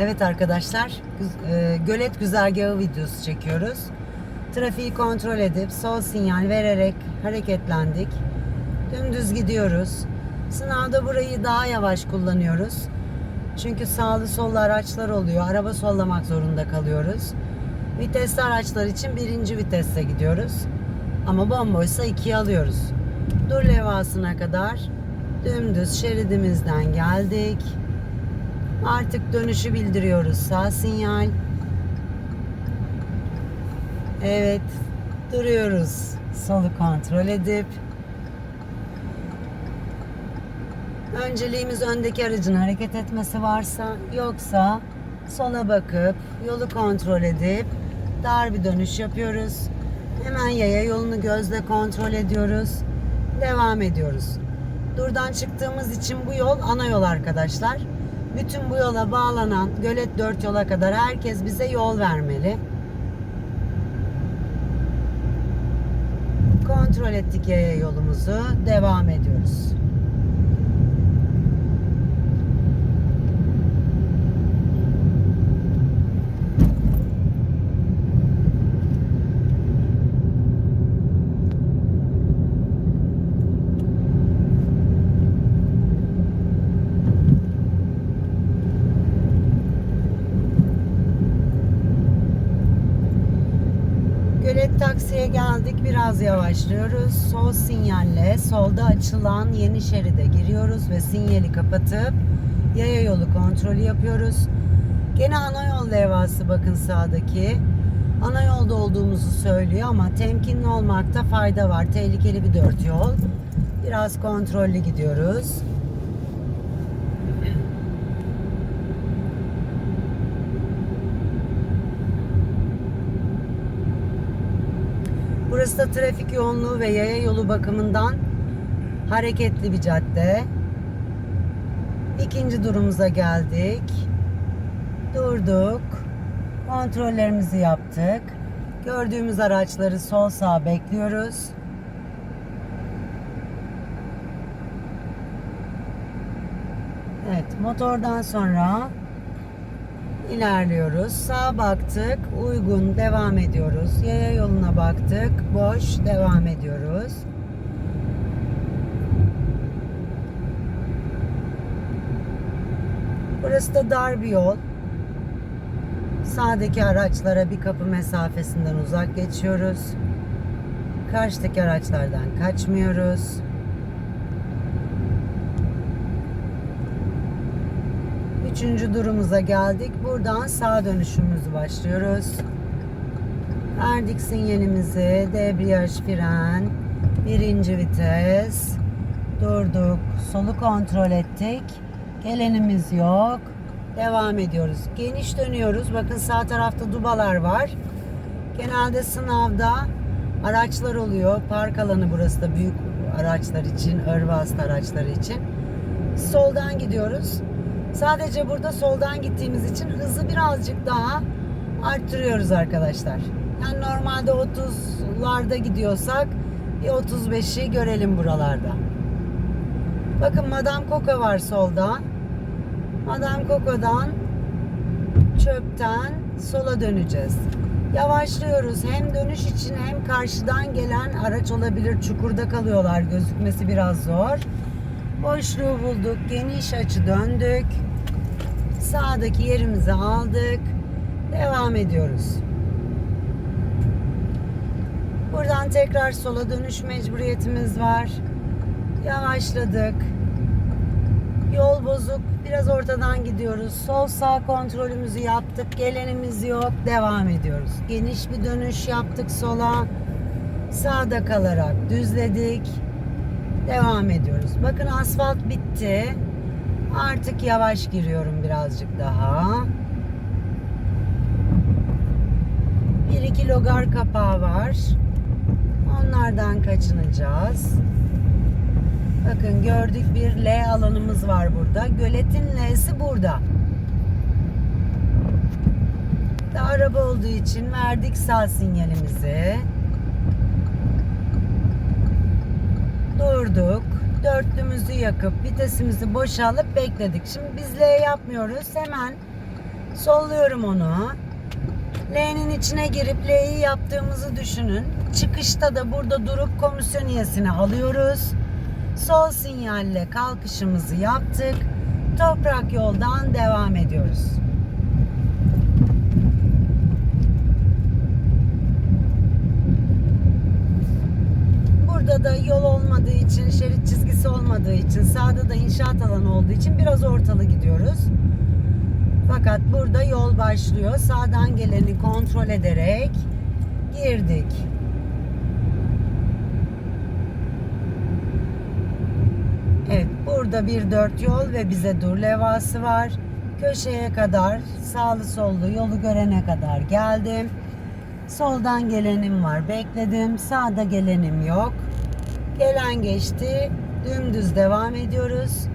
Evet arkadaşlar, e, gölet güzergahı videosu çekiyoruz. Trafiği kontrol edip sol sinyal vererek hareketlendik. Dümdüz gidiyoruz. Sınavda burayı daha yavaş kullanıyoruz. Çünkü sağlı sollu araçlar oluyor. Araba sollamak zorunda kalıyoruz. Vitesli araçlar için birinci viteste gidiyoruz. Ama bomboşsa ikiye alıyoruz. Dur levhasına kadar dümdüz şeridimizden geldik. Artık dönüşü bildiriyoruz. Sağ sinyal. Evet. Duruyoruz. Solu kontrol edip. Önceliğimiz öndeki aracın hareket etmesi varsa yoksa sola bakıp yolu kontrol edip dar bir dönüş yapıyoruz. Hemen yaya yolunu gözle kontrol ediyoruz. Devam ediyoruz. Durdan çıktığımız için bu yol ana yol arkadaşlar. Bütün bu yola bağlanan Gölet 4 yola kadar herkes bize yol vermeli. Kontrol ettik yaya yolumuzu. Devam ediyoruz. Gölet taksiye geldik. Biraz yavaşlıyoruz. Sol sinyalle solda açılan yeni şeride giriyoruz ve sinyali kapatıp yaya yolu kontrolü yapıyoruz. Gene ana yol levhası bakın sağdaki. Ana yolda olduğumuzu söylüyor ama temkinli olmakta fayda var. Tehlikeli bir dört yol. Biraz kontrollü gidiyoruz. Burası da trafik yoğunluğu ve yaya yolu bakımından hareketli bir cadde. İkinci durumuza geldik. Durduk. Kontrollerimizi yaptık. Gördüğümüz araçları sol sağ bekliyoruz. Evet, motordan sonra ilerliyoruz. Sağa baktık, uygun devam ediyoruz. Yaya yoluna baktık, boş devam ediyoruz. Burası da dar bir yol. Sağdaki araçlara bir kapı mesafesinden uzak geçiyoruz. Karşıdaki araçlardan kaçmıyoruz. Üçüncü durumuza geldik. Buradan sağ dönüşümüzü başlıyoruz. Verdik sinyalimizi. Debriyaj, fren. Birinci vites. Durduk. Solu kontrol ettik. Gelenimiz yok. Devam ediyoruz. Geniş dönüyoruz. Bakın sağ tarafta dubalar var. Genelde sınavda araçlar oluyor. Park alanı burası da büyük araçlar için, örvaslı araçlar için. Soldan gidiyoruz. Sadece burada soldan gittiğimiz için hızı birazcık daha arttırıyoruz arkadaşlar. Yani normalde 30'larda gidiyorsak bir 35'i görelim buralarda. Bakın Madame Coco var solda. Madame Coco'dan çöpten sola döneceğiz. Yavaşlıyoruz. Hem dönüş için hem karşıdan gelen araç olabilir. Çukurda kalıyorlar. Gözükmesi biraz zor. Boşluğu bulduk. Geniş açı döndük. Sağdaki yerimizi aldık. Devam ediyoruz. Buradan tekrar sola dönüş mecburiyetimiz var. Yavaşladık. Yol bozuk. Biraz ortadan gidiyoruz. Sol sağ kontrolümüzü yaptık. Gelenimiz yok. Devam ediyoruz. Geniş bir dönüş yaptık sola. Sağda kalarak düzledik. Devam ediyoruz. Bakın asfalt bitti. Artık yavaş giriyorum birazcık daha. Bir iki logar kapağı var. Onlardan kaçınacağız. Bakın gördük bir L alanımız var burada. Göletin L'si burada. Da araba olduğu için verdik sağ sinyalimizi. Durduk. Dörtlümüzü yakıp vitesimizi boşalıp bekledik. Şimdi biz L yapmıyoruz. Hemen Solluyorum onu. L'nin içine girip L'yi yaptığımızı düşünün. Çıkışta da burada durup komisyon üyesini alıyoruz. Sol sinyalle kalkışımızı yaptık. Toprak yoldan devam ediyoruz. Burada da yol olmadığı için, şerit çizgisi olmadığı için, sağda da inşaat alanı olduğu için biraz ortalı gidiyoruz. Fakat burada yol başlıyor. Sağdan geleni kontrol ederek girdik. Evet, burada bir dört yol ve bize dur levhası var. Köşeye kadar sağlı sollu yolu görene kadar geldim. Soldan gelenim var. Bekledim. Sağda gelenim yok. Gelen geçti. Dümdüz devam ediyoruz.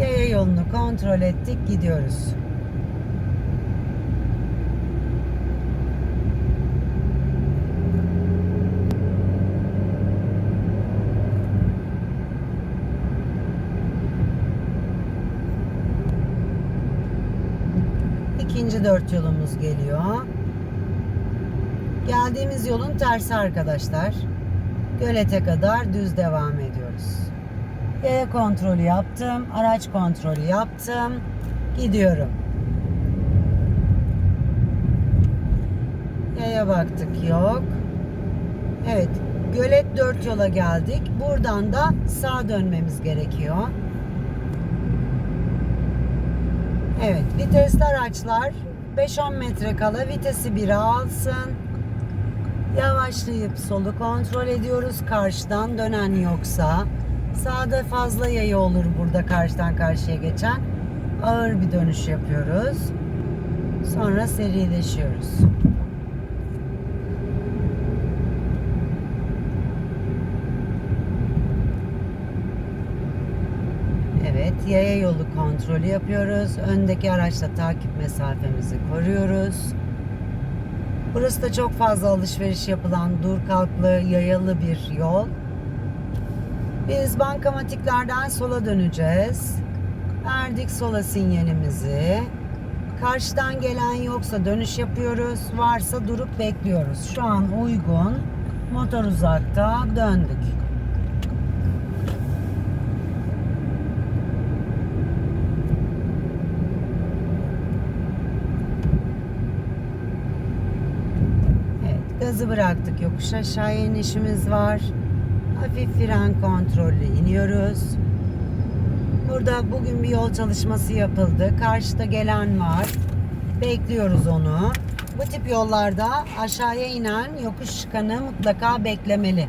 Yaya yolunu kontrol ettik. Gidiyoruz. İkinci dört yolumuz geliyor. Geldiğimiz yolun tersi arkadaşlar. Gölete kadar düz devam ediyoruz. Yaya kontrolü yaptım. Araç kontrolü yaptım. Gidiyorum. Yaya baktık yok. Evet. Gölet dört yola geldik. Buradan da sağa dönmemiz gerekiyor. Evet, vitesli araçlar 5-10 metre kala vitesi 1'e alsın. Yavaşlayıp solu kontrol ediyoruz. Karşıdan dönen yoksa. Sağda fazla yaya olur burada karşıdan karşıya geçen. Ağır bir dönüş yapıyoruz. Sonra serileşiyoruz. Evet, yaya yolu kontrolü yapıyoruz. Öndeki araçla takip mesafemizi koruyoruz. Burası da çok fazla alışveriş yapılan dur kalklı yayalı bir yol. Biz bankamatiklerden sola döneceğiz. Verdik sola sinyalimizi. Karşıdan gelen yoksa dönüş yapıyoruz. Varsa durup bekliyoruz. Şu an uygun. Motor uzakta. Döndük. Evet, gazı bıraktık. Yokuş aşağı inişimiz var. Hafif fren kontrollü iniyoruz. Burada bugün bir yol çalışması yapıldı. Karşıda gelen var. Bekliyoruz onu. Bu tip yollarda aşağıya inen yokuş çıkanı mutlaka beklemeli.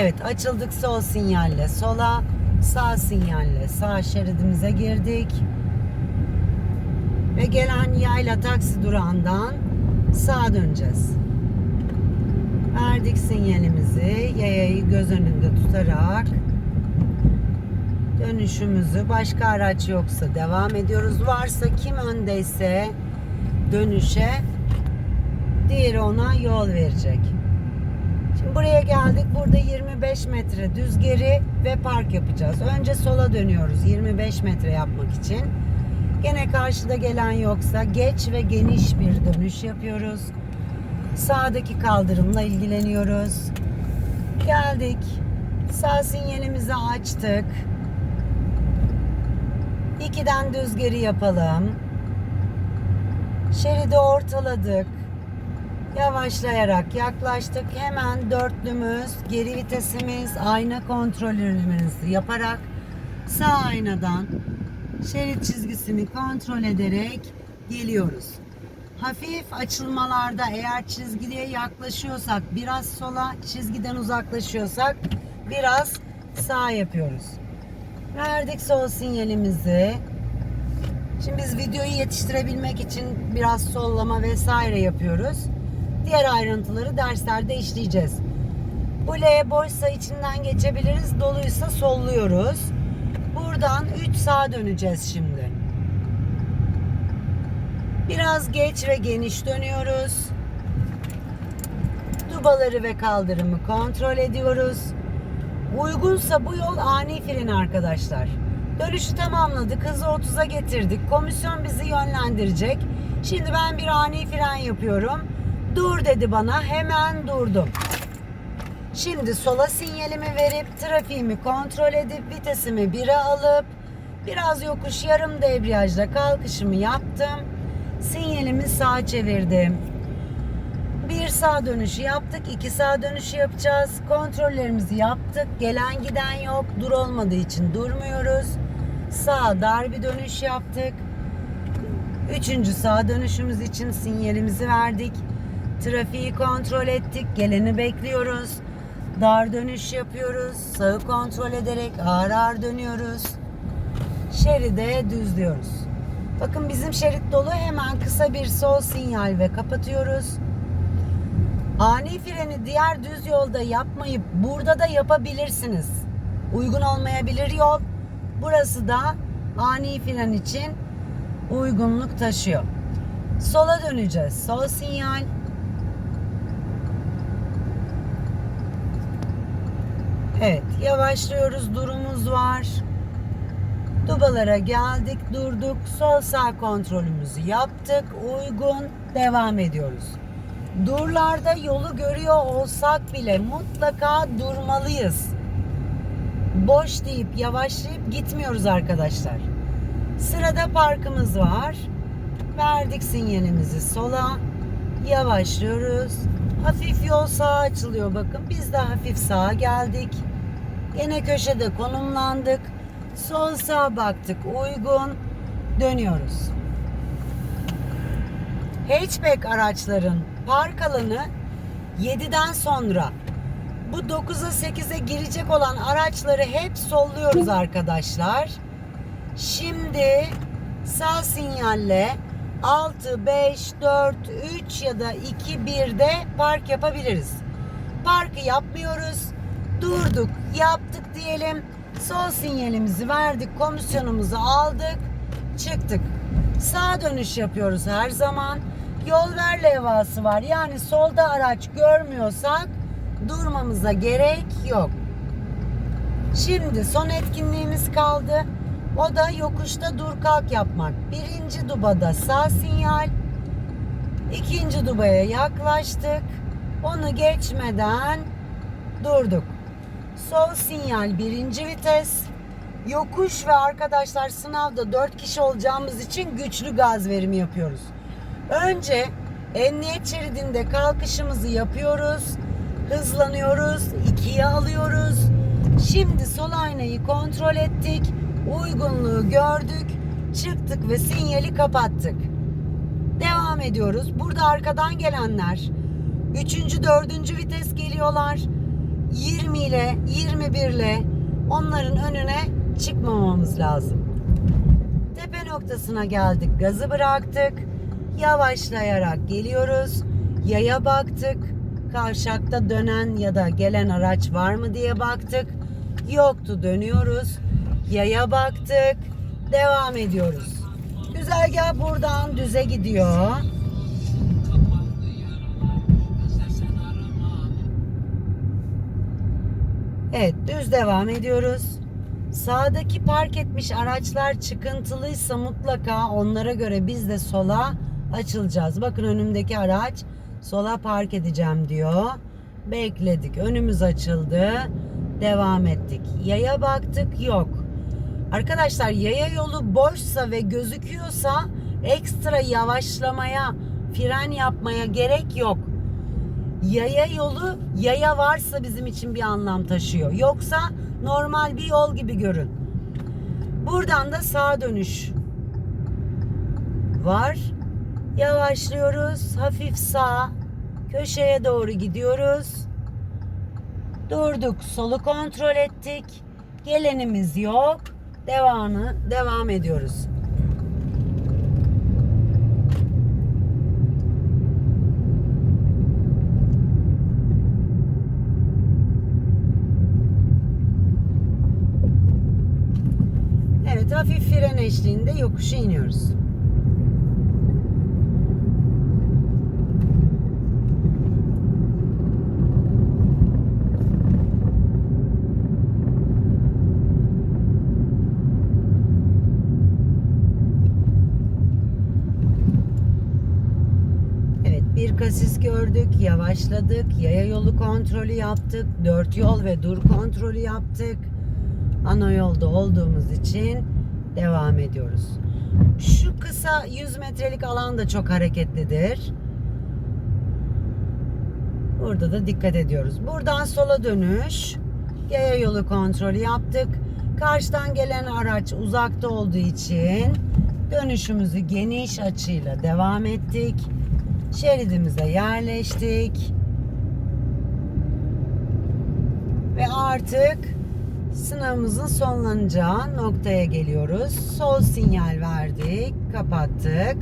Evet açıldık sol sinyalle sola, sağ sinyalle sağ şeridimize girdik. Ve gelen yayla taksi durağından sağa döneceğiz. Verdik sinyalimizi yayayı göz önünde tutarak dönüşümüzü başka araç yoksa devam ediyoruz. Varsa kim öndeyse dönüşe diğeri ona yol verecek. Şimdi buraya geldik. Burada 25 metre düz geri ve park yapacağız. Önce sola dönüyoruz 25 metre yapmak için. Gene karşıda gelen yoksa geç ve geniş bir dönüş yapıyoruz. Sağdaki kaldırımla ilgileniyoruz. Geldik. Sağ sinyalimizi açtık. İkiden düz geri yapalım. Şeridi ortaladık. Yavaşlayarak yaklaştık. Hemen dörtlümüz, geri vitesimiz, ayna kontrolümüzü yaparak sağ aynadan şerit çizgisini kontrol ederek geliyoruz. Hafif açılmalarda eğer çizgiye yaklaşıyorsak biraz sola, çizgiden uzaklaşıyorsak biraz sağ yapıyoruz. Verdik sol sinyalimizi. Şimdi biz videoyu yetiştirebilmek için biraz sollama vesaire yapıyoruz. Diğer ayrıntıları derslerde işleyeceğiz. Bu L boşsa içinden geçebiliriz. Doluysa solluyoruz. Buradan 3 sağa döneceğiz şimdi. Biraz geç ve geniş dönüyoruz. Dubaları ve kaldırımı kontrol ediyoruz. Uygunsa bu yol ani fren arkadaşlar. Dönüşü tamamladık. Hızı 30'a getirdik. Komisyon bizi yönlendirecek. Şimdi ben bir ani fren yapıyorum. Dur dedi bana. Hemen durdum. Şimdi sola sinyalimi verip trafiğimi kontrol edip vitesimi 1'e alıp biraz yokuş yarım debriyajla kalkışımı yaptım. Sinyalimi sağa çevirdim. Bir sağ dönüşü yaptık, iki sağ dönüşü yapacağız. Kontrollerimizi yaptık. Gelen giden yok. Dur olmadığı için durmuyoruz. Sağ dar bir dönüş yaptık. Üçüncü sağ dönüşümüz için sinyalimizi verdik. Trafiği kontrol ettik. Geleni bekliyoruz. Dar dönüş yapıyoruz. Sağı kontrol ederek ağır ağır dönüyoruz. Şeride düzlüyoruz. Bakın bizim şerit dolu. Hemen kısa bir sol sinyal ve kapatıyoruz. Ani freni diğer düz yolda yapmayıp burada da yapabilirsiniz. Uygun olmayabilir yol. Burası da ani fren için uygunluk taşıyor. Sola döneceğiz. Sol sinyal. Evet, yavaşlıyoruz. Durumuz var. Dubalara geldik, durduk. Sol sağ kontrolümüzü yaptık. Uygun. Devam ediyoruz. Durlarda yolu görüyor olsak bile mutlaka durmalıyız. Boş deyip yavaşlayıp gitmiyoruz arkadaşlar. Sırada parkımız var. Verdik sinyalimizi sola. Yavaşlıyoruz. Hafif yol sağa açılıyor bakın. Biz de hafif sağa geldik. Gene köşede konumlandık. Sol sağa baktık. Uygun. Dönüyoruz. Hatchback araçların park alanı 7'den sonra bu 9'a 8'e girecek olan araçları hep solluyoruz arkadaşlar. Şimdi sağ sinyalle 6, 5, 4, 3 ya da 2, 1'de park yapabiliriz. Parkı yapmıyoruz. Durduk, yaptık diyelim. Sol sinyalimizi verdik, komisyonumuzu aldık, çıktık. Sağ dönüş yapıyoruz her zaman. Yol ver levhası var. Yani solda araç görmüyorsak durmamıza gerek yok. Şimdi son etkinliğimiz kaldı. O da yokuşta dur kalk yapmak. Birinci dubada sağ sinyal. ikinci dubaya yaklaştık. Onu geçmeden durduk. Sol sinyal birinci vites. Yokuş ve arkadaşlar sınavda 4 kişi olacağımız için güçlü gaz verimi yapıyoruz. Önce emniyet şeridinde kalkışımızı yapıyoruz. Hızlanıyoruz. ikiye alıyoruz. Şimdi sol aynayı kontrol ettik. Uygunluğu gördük. Çıktık ve sinyali kapattık. Devam ediyoruz. Burada arkadan gelenler 3. 4. vites geliyorlar. 20 ile 21 ile onların önüne çıkmamamız lazım. Tepe noktasına geldik. Gazı bıraktık. Yavaşlayarak geliyoruz. Yaya baktık. Kavşakta dönen ya da gelen araç var mı diye baktık. Yoktu dönüyoruz. Yaya baktık. Devam ediyoruz. Güzergah buradan düze gidiyor. Evet düz devam ediyoruz. Sağdaki park etmiş araçlar çıkıntılıysa mutlaka onlara göre biz de sola açılacağız. Bakın önümdeki araç sola park edeceğim diyor. Bekledik. Önümüz açıldı. Devam ettik. Yaya baktık yok. Arkadaşlar yaya yolu boşsa ve gözüküyorsa ekstra yavaşlamaya, fren yapmaya gerek yok. Yaya yolu yaya varsa bizim için bir anlam taşıyor. Yoksa normal bir yol gibi görün. Buradan da sağa dönüş var. Yavaşlıyoruz. Hafif sağ. Köşeye doğru gidiyoruz. Durduk. Solu kontrol ettik. Gelenimiz yok. Devamı devam ediyoruz. Evet hafif fren eşliğinde yokuşa iniyoruz. bir kasis gördük, yavaşladık, yaya yolu kontrolü yaptık, dört yol ve dur kontrolü yaptık. Ana yolda olduğumuz için devam ediyoruz. Şu kısa 100 metrelik alan da çok hareketlidir. Burada da dikkat ediyoruz. Buradan sola dönüş. Yaya yolu kontrolü yaptık. Karşıdan gelen araç uzakta olduğu için dönüşümüzü geniş açıyla devam ettik. Şeridimize yerleştik. Ve artık sınavımızın sonlanacağı noktaya geliyoruz. Sol sinyal verdik, kapattık.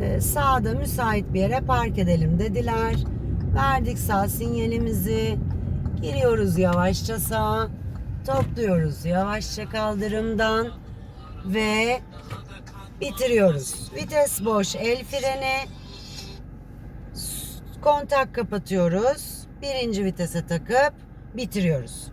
Ee, sağda müsait bir yere park edelim dediler. Verdik sağ sinyalimizi. Giriyoruz yavaşça sağa. Topluyoruz yavaşça kaldırımdan. Ve bitiriyoruz. Vites boş, el freni. Kontak kapatıyoruz. Birinci vitese takıp bitiriyoruz.